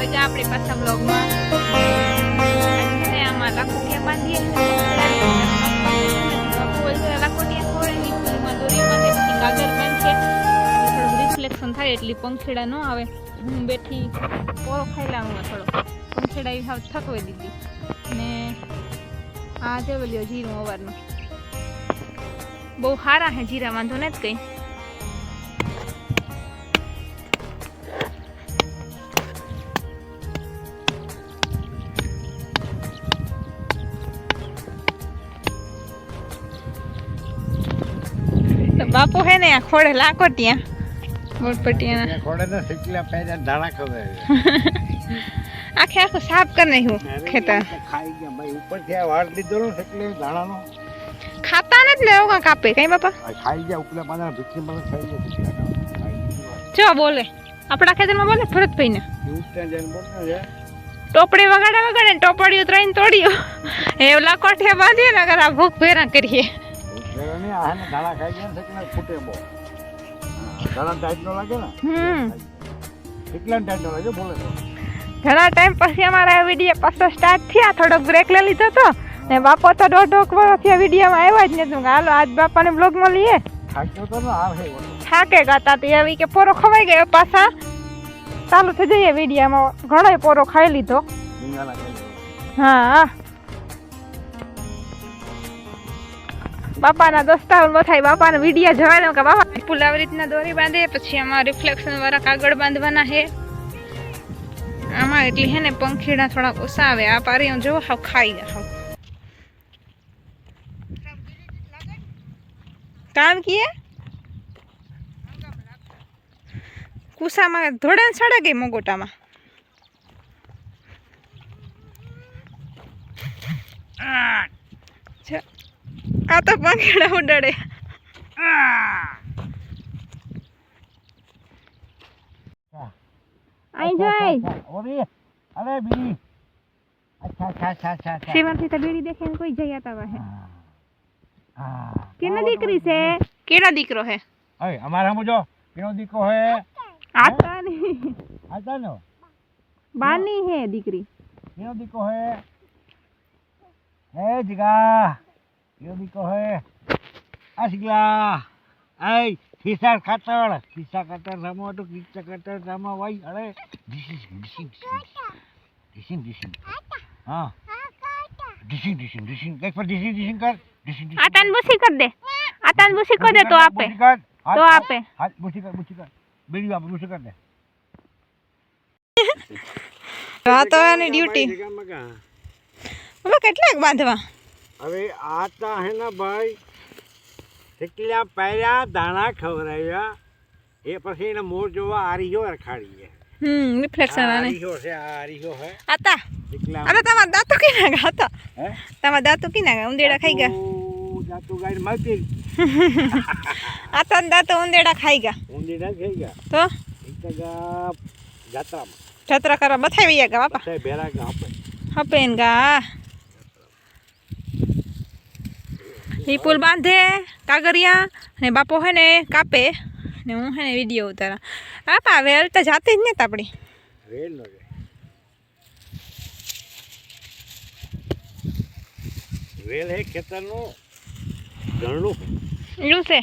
હવે જો આપણે પાછા બ્લોગમાં આમાં લખોટિયા બાંધીએ લખોટિયા કાગળ બાંધીએ. થોડું થાય, એટલી પંખેડા ન આવે. હું બેઠી પોરો ખાઈ હું થોડો. પંખેડા એ હાવ થકવી દીધી. ને આ જે બોલ્યો જીરું અવારનું બહુ સારા હે જીરા, વાંધો નથી કંઈ. તો બાપુ હે ને આ ખોડે લાકો ત્યાં મોટપટિયાના ખોડે ને શીખલા પહેર્યા ધાણા ખબર આખે આખું સાફ કરી નાખ્યું ખેતર ખાઈ ગયા ભાઈ ઉપરથી આ વાળ દીધો ને એટલે ધાણાનો ખાતા નથી ને એવું કાંક આપે કઈ બાપા આ ખાઈ ગયા ઉપલા પાના ભીખી મને ખાઈ ગયા શીખલા ખાઈ ગયા. જો બોલે આપણા ખેતરમાં બોલે ભરતભાઈ ને એવું જ ત્યાં જઈને બોલતા છે ટોપડી વગાડે વગાડે ને ટોપડીઓ ત્રણ તોડ્યો એ લાકોઠિયા બાંધીએ ને અગર આ ભૂખ ભેરા કરીએ ને ધાણા ખાઈ ગયા ને શીખલા ફૂટે બહુ. હા, ટાઈટ નો લાગે ને? હમ. ટાઈટ નો લાગે બોલે ઘણા ટાઈમ પછી અમારા વીડિયો પાછો સ્ટાર્ટ થયા થોડોક બ્રેક લઈ લીધો તો. ને બાપો તો દોઢ દોઢ વર્ષથી વિડીયોમાં આવ્યા જ નથી. હાલો આજ બાપાને બ્લોગમાં લઈએ. થાકે ગાતા તે એવી કે પોરો ખવાઈ ગયો પાછા. ચાલુ થઈ જઈએ વિડીયામાં. ઘણો પોરો ખાઈ લીધો. હા હા. બાપાના દોસ્તાર બથાય બાપાના વીડિયો જવાનો કે બાપા પુલ આવી રીતના દોરી બાંધે પછી આમાં રિફ્લેક્શન વાળા કાગળ બાંધવાના હે આમાં એટલે હે ને પંખીડા થોડા ઓછા આવે આ પારી જો હાવ ખાઈ ગયા હાવ. કામ કીએ? કુસામાં ધોળે ને સડે ગઈ મોગોટામાં? છે. આ તો પંખીડા ઉડાડે આઈ જાય ઓરી અરે બીડી અચ્છા અચ્છા અચ્છા અચ્છા અચ્છા શિવમથી તો બીડી દેખે ને કોઈ જઈ આતા હે હા. હા કેના દીકરી છે કેના દીકરો હે અય અમારા મુજો કેનો દીકો હે આતા ની આતા નો બાની હે દીકરી કેનો દીકો હે હે જીગા કેનો દીકો હે આ જીગલા આય ખિસ્સા ખાતર ખિસ્સા ખાતર રમો તો ખિસ્સા ખાતર રમો ભાઈ અરે ડિસિંગ ડિસિંગ ડિસિંગ ડિસિંગ હા ડિસિંગ ડિસિંગ ડિસિંગ એક પર ડિસિંગ ડિસિંગ કર ડિસિંગ ડિસિંગ આતાન બુસી કર દે આતાન બુસી કર દે તો આપે બુસી કર. હાથ, તો હાથ, આપે. હાથ બુસી કર બુસી કર બીડી આપે બુસી કર દે આ તો એની ડ્યુટી હવે કેટલાક બાંધવા હવે આ તા હે ને ભાઈ કેટલા પહેર્યા દાણા ખવડાવ્યા. એ પછી એને મોર જોવા આરીયો રખાડીએ. હમ રિફ્લેક્શન આને. આરીયો છે આરીયો હે. આતા. અરે તમાર દાંતો કી નાગા હતા હે? તમારા દાંતો કી નાગા ઉંદેડા ખાઈ ગયા. દાંતો ગાઈ મારતી. આતા દાંતો ઉંદેડા ખાઈ ગયા. ઉંદેડા ખાઈ ગયા. તો? એક જાત્રામાં. જાત્રા કરવા બથાવી ગયા બાપા. પછી બેરા ગા આપણે હપેન ગા. ઈ પુલ બાંધે કાગરિયા ને બાપો હે ને કાપે ને હું હે ને વીડિયો ઉતારા. બાપા વેલ તો જાતે જ ને આપણી રેલ હે ખેતરનું ઘણું એવું છે.